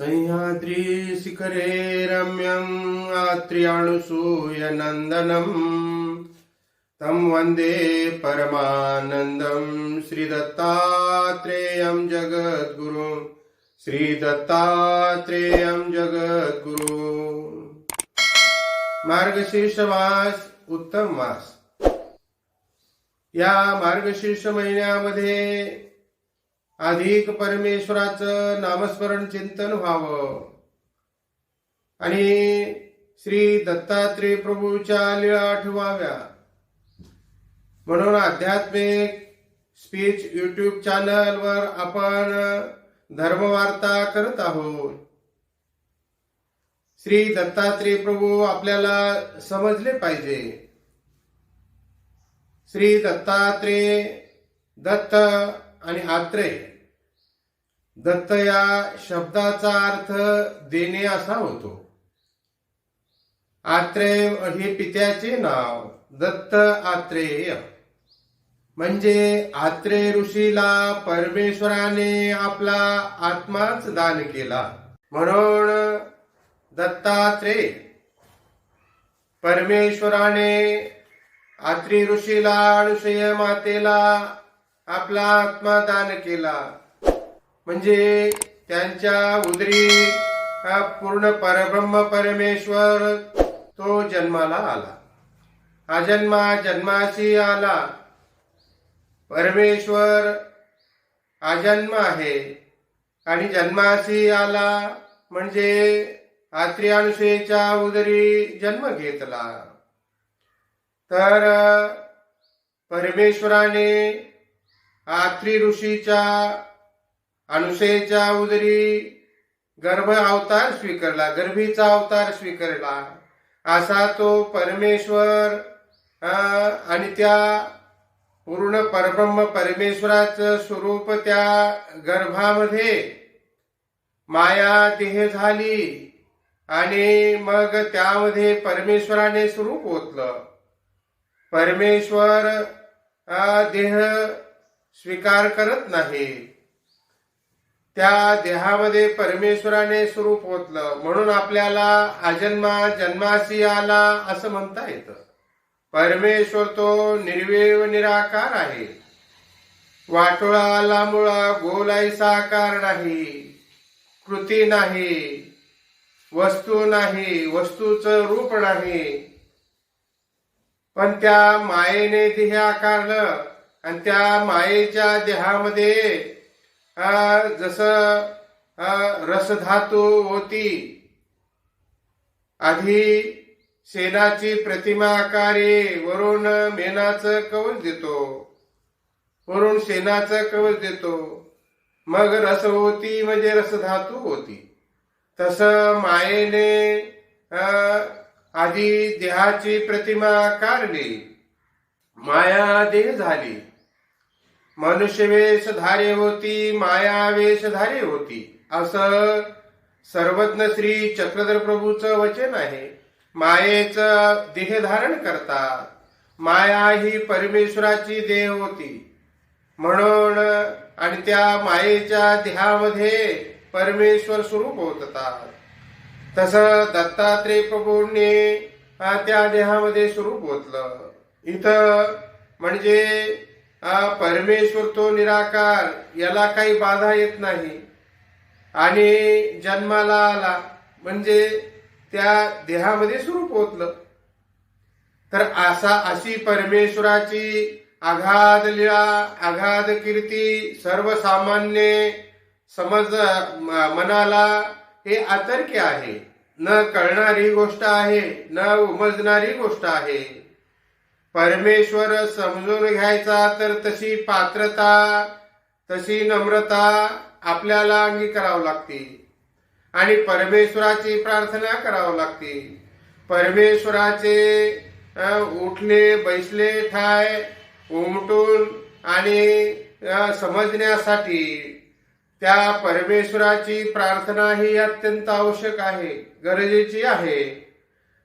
सह्याद्री शिखरे रम्यम् आत्र्याणुसूयनन्दनम् तं वन्दे परमानन्दम् श्रीदत्तात्रेयं जगद्गुरु श्रीदत्तात्रेयं जगद्गुरु मार्गशीर्ष मास उत्तम मास या मार्गशीर्ष महिन्यामध्ये अधिक परमेश्वराचं नामस्मरण चिंतन व्हावं. आणि श्री दत्तात्रेय प्रभूच्या लीळा आठवाव्या. म्हणून आध्यात्मिक स्पीच युट्यूब चॅनलवर आपण धर्मवार्ता करत आहोत. श्री दत्तात्रेय प्रभू आपल्याला समजले पाहिजे. श्री दत्तात्रेय दत्त आणि आत्रेय दत्त या शब्दाचा अर्थ देणे असा होतो. आत्रेय हे पित्याचे नाव दत्त आत्रेय. म्हणजे आत्रेय ऋषीला परमेश्वराने आपला आत्माच दान केला. म्हणून दत्तात्रेय परमेश्वराने आत्री ऋषीला अनुसय मातेला आपला आत्मा दान केला. म्हणजे त्यांच्या उदरी हा पूर्ण परब्रह्म परमेश्वर तो जन्माला आला. अजन्मा जन्माशी आला. परमेश्वर अजन्म आहे आणि जन्माशी आला म्हणजे आत्रियांशेच्या उदरी जन्म घेतला. तर परमेश्वराने आत्री ऋषीच्या अनुषेच्या उदरी गर्भ अवतार स्वीकारला गर्भीचा अवतार स्वीकारला. असा तो परमेश्वर आणि त्या पूर्ण परब्रह्म परमेश्वराचं स्वरूप त्या गर्भामध्ये. माया देह झाली आणि मग त्यामध्ये परमेश्वराने स्वरूप ओतलं. परमेश्वर देह स्वीकार करत नाही. त्या देहामध्ये परमेश्वराने स्वरूप ओतलं. म्हणून आपल्याला अजन्मा जन्माशी आला असं म्हणता येतं. परमेश्वर तो निर्वेव निराकार आहे. वाटोळा लांबुळा गोलाई साकार नाही. कृती नाही. वस्तू नाही. वस्तूचं रूप नाही. पण त्या मायेने देह आकारलं. आणि त्या मायेच्या देहामध्ये जसं रसधातू होती आधी शेणाची प्रतिमा आकारे वरून मेणाचं कवच देतो वरून शेणाचं कवच देतो. मग रस होती म्हणजे रसधातू होती. तसं मायेने आधी देहाची प्रतिमा आकारली माया देह झाली. मनुष्य वेशधारी होती माया वेशधारी होती असं सर्वज्ञ श्री चक्रधर प्रभूचं वचन आहे. मायेचं देह धारण करतात माया ही परमेश्वराची देह होती. म्हणून आणि त्या मायेच्या देहामध्ये परमेश्वर स्वरूप होतात. तसं दत्तात्रेय प्रभूंनी त्या देहामध्ये स्वरूप होतलं. इथं म्हणजे परमेश्वर तो निराकार याला काही बाधा येत नाही. आणि जन्माला आला म्हणजे त्या देहामध्ये स्वरूप होतलं. तर असा अशी परमेश्वराची आघाद लीळा आघाद कीर्ती सर्वसामान्य समज मनाला हे अतर्क्य आहे. न कळणारी गोष्ट आहे न उमजणारी गोष्ट आहे. परमेश्वर समजून घ्यायचा तर तशी पात्रता तशी नम्रता आपल्याला अंगीकारावं लागते. आणि परमेश्वराची प्रार्थना करावं लागते. परमेश्वराचे उठले बैसले ठाय उमटून आणि समजण्यासाठी त्या परमेश्वराची प्रार्थना ही अत्यंत आवश्यक आहे गरजेची आहे.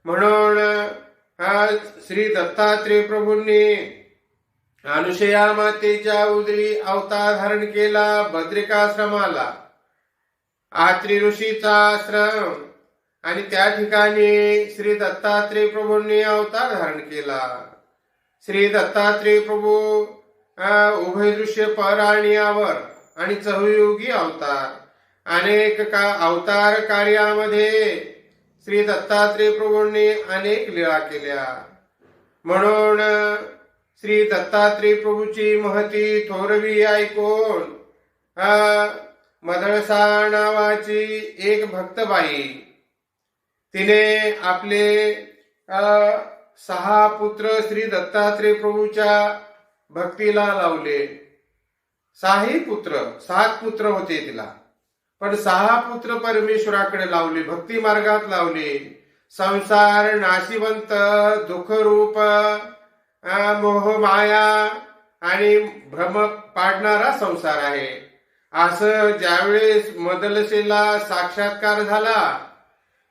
म्हणून हा श्री दत्तात्रेय प्रभूंनी अनुशया मातेच्या उदरी अवतार धारण केला बद्रिकाश्रमाला. आत्री ऋषीचा आश्रम. आणि त्या ठिकाणी श्री दत्तात्रेय प्रभूंनी अवतार धारण केला. श्री दत्तात्रेय प्रभू उभय दृश्य पराणियावर आणि चहुयुगी अवतार. अनेक का अवतार कार्यामध्ये श्री दत्तात्रय प्रभूंनी अनेक लीळा केल्या. म्हणून श्री दत्तात्रय प्रभूची महती थोरवी ऐकून मदळसा नावाची एक भक्तबाई. तिने आपले सहा पुत्र श्री दत्तात्रय प्रभूच्या भक्तीला लावले. सहाही पुत्र सात पुत्र होते तिला. पण सहा पुत्र परमेश्वराकडे लावले भक्ती मार्गात लावले. संसार नाशिवंत दुःखरूप मोह माया आणि भ्रम पाडणारा संसार आहे. असं ज्यावेळेस मदलसेला साक्षात्कार झाला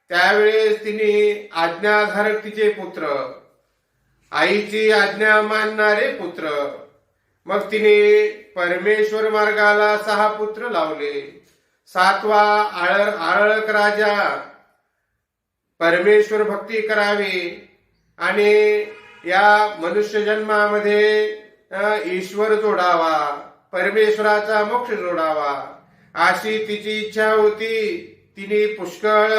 त्यावेळेस तिने आज्ञाधारक तिचे पुत्र आईची आज्ञा मानणारे पुत्र मग तिने परमेश्वर मार्गाला सहा पुत्र लावले. सातवा आळ आळळक राजा. परमेश्वर भक्ती करावी. आणि या मनुष्य जन्मामध्ये ईश्वर जोडावा परमेश्वराचा मोक्ष जोडावा. अशी तिची इच्छा होती. तिने पुष्कळ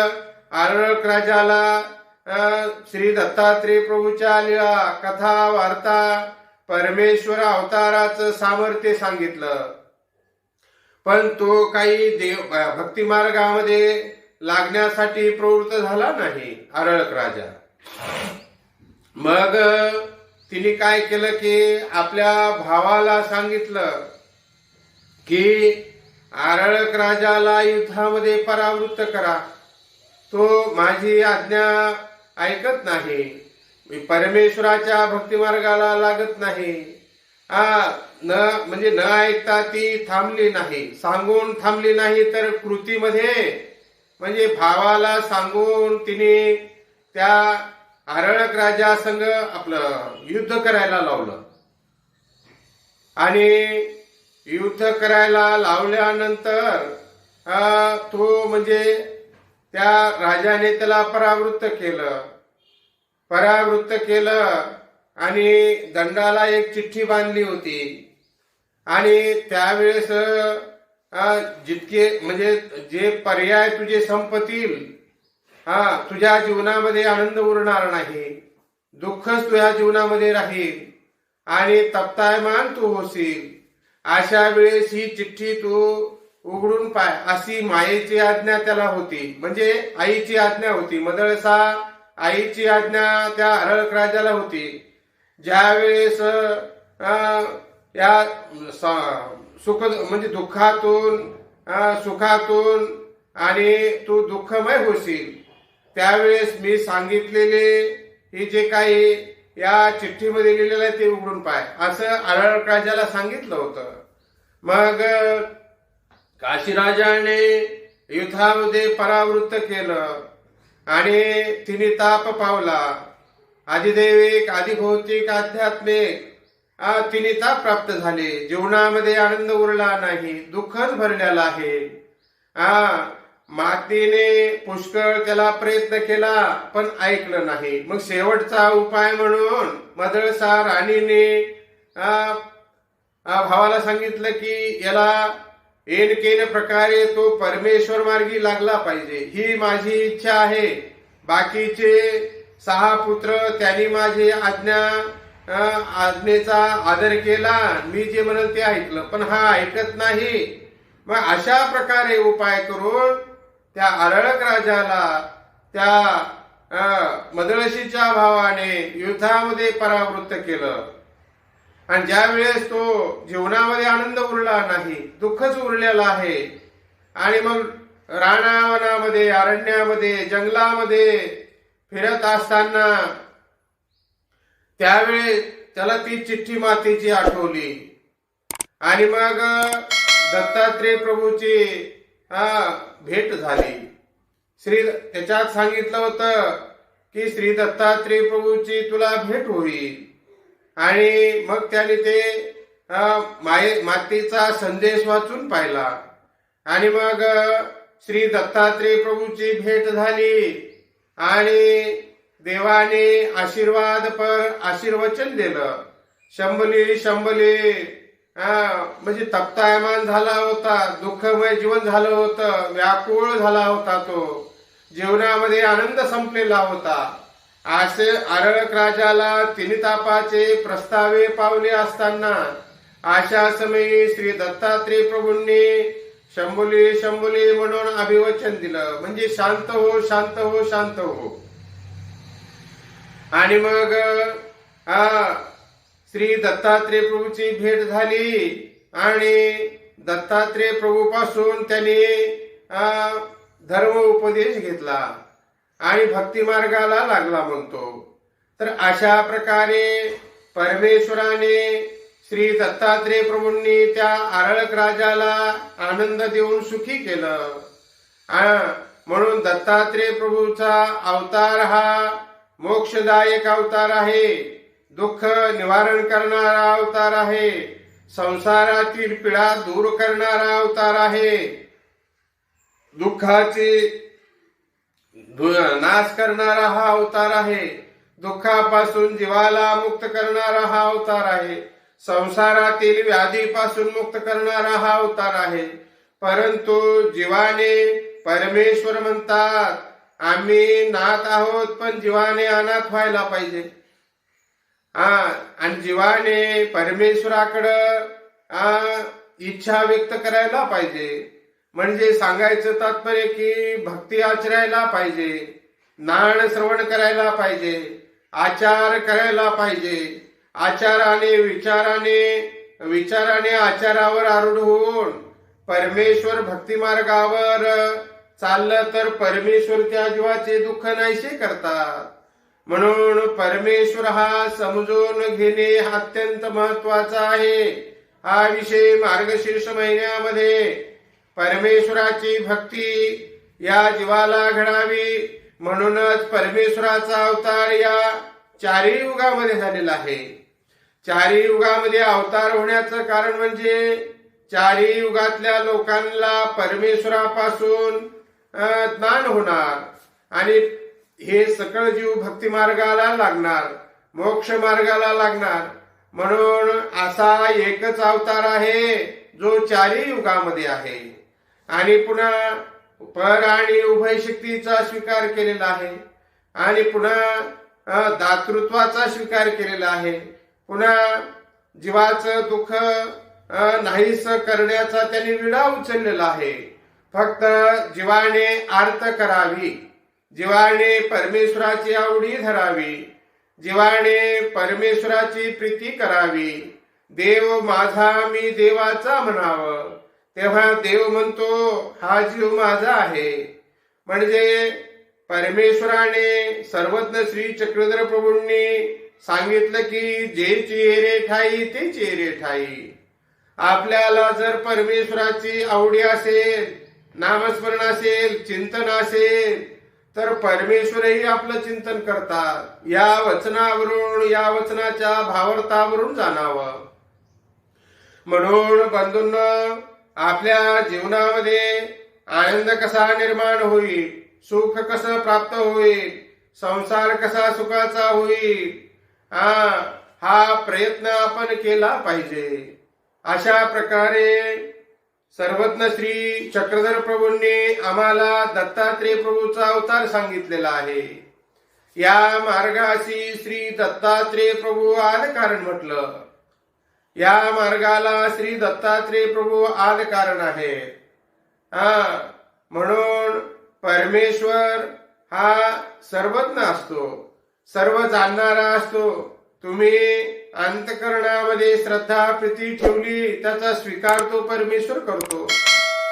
आरळक राजाला श्री दत्तात्रेय प्रभूच्या लीळा कथा वार्ता परमेश्वर अवताराचं सामर्थ्य सांगितलं. पण तो काही देव भक्ती मार्गामध्ये लागण्यासाठी प्रवृत्त झाला नाही आरळक राजा. मग तिने काय केलं की आपल्या भावाला सांगितलं की आरळक राजाला युद्धामध्ये परावृत्त करा. तो माझी आज्ञा ऐकत नाही. परमेश्वराच्या भक्तिमार्गाला लागत नाही. न म्हणजे न ऐकता ती थांबली नाही. सांगून थांबली नाही तर कृतीमध्ये म्हणजे भावाला सांगून तिने त्या आरळक राजा संघ आपलं युद्ध करायला लावलं. आणि युद्ध करायला लावल्यानंतर तो म्हणजे त्या राजाने त्याला परावृत्त केलं. परावृत्त केलं. आणि दंडाला एक चिठ्ठी बांधली होती. आणि त्यावेळेस जितके म्हणजे जे पर्याय तुझे संपतील हा तुझ्या जीवनामध्ये आनंद उरणार नाही दुःखच तुझ्या जीवनामध्ये राहील आणि तप्तायमान तू होशील. अशा वेळेस ही चिठ्ठी तू उघडून पाय अशी मायेची आज्ञा त्याला होती. म्हणजे आईची आज्ञा होती. मदळसा आईची आज्ञा त्या हरळक राजाला होती. ज्यावेळेस या सुख म्हणजे दुःखातून सुखातून आणि तू दुःखमय होशील. त्यावेळेस मी सांगितलेले हे जे काही या चिठ्ठीमध्ये लिहिलेलं आहे ते उघडून पाय. असं आरळ राजाला सांगितलं होतं. मग काशीराजाने युद्धामध्ये परावृत्त केलं आणि तिने ताप पावला. आदिदैविक आदिभौतिक आध्यात्मिक आ, ताप प्राप्त झाले. जीवनामध्ये आनंद उरला नाही दुःखच भरलेला आहे. हा मातीने पुष्कळ त्याला प्रयत्न केला पण ऐकलं नाही. मग शेवटचा उपाय म्हणून मदळसा राणीने भावाला सांगितलं की याला एनकेन प्रकारे तो परमेश्वर मार्गी लागला पाहिजे. ही माझी इच्छा आहे. बाकीचे सहा पुत्र त्यांनी माझी आज्ञा आज्ञेचा आदर केला. मी जे म्हणल ते ऐकलं पण हा ऐकत नाही. मग अशा प्रकारे उपाय करून त्या आरळक राजाला त्या मदळशीच्या भावाने युद्धामध्ये परावृत्त केलं. आणि ज्या वेळेस तो जीवनामध्ये आनंद उरला नाही दुःखच उरलेलं आहे आणि मग राणावनामध्ये अरण्यामध्ये जंगलामध्ये फिरत असताना त्यावेळेस त्याला ती चिठ्ठी मातेची आठवली. आणि मग दत्तात्रेय प्रभूची हा, भेट झाली. श्री त्याच्यात सांगितलं होतं की श्री दत्तात्रेय प्रभूची तुला भेट होईल. आणि मग त्याने ते माये मातेचा संदेश वाचून पाहिला. आणि मग श्री दत्तात्रेय प्रभूची भेट झाली. आणि देवाने आशीर्वाद पर आशीर्वचन दिलं. शंभली शंभली. म्हणजे तप्तायमान झाला होता दुःखमय जीवन झालं होतं व्याकुळ झाला होता तो. जीवनामध्ये आनंद संपलेला होता. असे आरळक राजाला तिन्ही तापाचे प्रस्तावे पावले असताना अशा समयी श्री दत्तात्रेय प्रभूंनी शंभुली शंभुली म्हणून अभिवचन दिलं. म्हणजे शांत हो शांत हो शांत हो. आणि मग हा श्री दत्तात्रेय प्रभूची भेट झाली आणि दत्तात्रेय प्रभू पासून त्यांनी धर्म उपदेश घेतला आणि भक्ती मार्गाला लागला म्हणतो. तर अशा प्रकारे परमेश्वराने श्री दत्तात्रेय प्रभूंनी त्या आरळक राजाला आनंद देऊन सुखी केलं. म्हणून दत्तात्रेय प्रभूचा अवतार हा मोक्षदायक अवतार आहे. दुःख निवारण करणारा अवतार आहे. संसारातील पिढा दूर करणारा अवतार आहे. दुःखाची दु- नाश करणारा हा अवतार आहे. दुःखापासून जीवाला मुक्त करणारा हा अवतार आहे. संसारातील व्याधीपासून मुक्त करणारा हा अवतार आहे. परंतु जीवाने परमेश्वर म्हणतात आम्ही नाथ आहोत पण जीवाने अनाथ व्हायला पाहिजे. हा आणि जीवाने परमेश्वराकडं इच्छा व्यक्त करायला पाहिजे. म्हणजे सांगायचं तात्पर्य की भक्ती आचरायला पाहिजे. नाण श्रवण करायला पाहिजे. आचार करायला पाहिजे. आचाराने विचाराने विचाराने आचारावर आरूढ होऊन परमेश्वर भक्तिमार्गावर चाललं तर परमेश्वर त्या जीवाचे दुःख नाहीसे करतात. म्हणून परमेश्वर हा समजून घेणे अत्यंत महत्त्वाचा आहे. हा विषय मार्गशीर्ष महिन्यामध्ये परमेश्वराची भक्ती या जीवाला घडावी म्हणूनच परमेश्वराचा अवतार या चारही युगामध्ये झालेला आहे. चारही युगामध्ये अवतार होण्याचं कारण म्हणजे चारही युगातल्या लोकांना परमेश्वरापासून ज्ञान होणार आणि हे सकळ जीव भक्ती मार्गाला लागणार मोक्ष मार्गाला लागणार. म्हणून असा एकच अवतार आहे जो चारही युगामध्ये आहे. आणि पुन्हा पर आणि उभय शक्तीचा स्वीकार केलेला आहे. आणि पुन्हा दातृत्वाचा स्वीकार केलेला आहे. पुन्हा जीवाचं दुःख नाहीस करण्याचा त्यांनी विडा उचललेला आहे. फक्त जीवाने आर्त करावी. जीवाने परमेश्वराची आवडी धरावी. जीवाने परमेश्वराची प्रीती करावी. देव माझा मी देवाचा म्हणावं. तेव्हा देव म्हणतो हा जीव माझा आहे. म्हणजे परमेश्वराने सर्वज्ञ श्री चक्रधर प्रभूंनी सांगितलं की जे चेहरे ठाई ते चेहरे ठाई. आपल्याला जर परमेश्वराची आवडी असेल नामस्मरण असेल चिंतन असेल तर परमेश्वरही आपलं चिंतन करतात. या वचनावरून या वचनाच्या भावार्थावरून जाणावं. म्हणून बंधूंना आपल्या जीवनामध्ये आनंद कसा निर्माण होईल सुख कसं प्राप्त होईल संसार कसा सुखाचा होईल हा हा प्रयत्न आपण केला पाहिजे. अशा प्रकारे सर्वज्ञ श्री चक्रधर प्रभूंनी आम्हाला दत्तात्रेय प्रभूचा अवतार सांगितलेला आहे. या मार्गाशी श्री दत्तात्रेय प्रभू आद कारण म्हटलं. या मार्गाला श्री दत्तात्रेय प्रभू आद कारण आहे. हा म्हणून परमेश्वर हा सर्वज्ञ असतो. सर्व जाणणारा असतो तुम्ही अंतकरणामध्ये श्रद्धा प्रीती ठेवली त्याचा स्वीकार तो परमेश्वर करतो.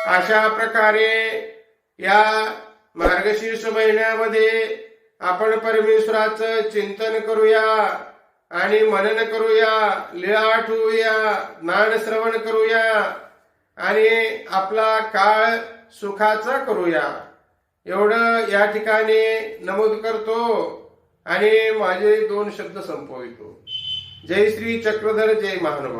अशा प्रकारे या मार्गशीर्ष महिन्यामध्ये आपण परमेश्वराचं चिंतन करूया आणि मनन करूया लिळाट आठवूया ज्ञान श्रवण करूया आणि आपला काळ सुखाचा करूया. एवढं या ठिकाणी नमूद करतो. आणि माझे दोन शब्द संपवितो. जय श्री चक्रधर जय महानुभाव.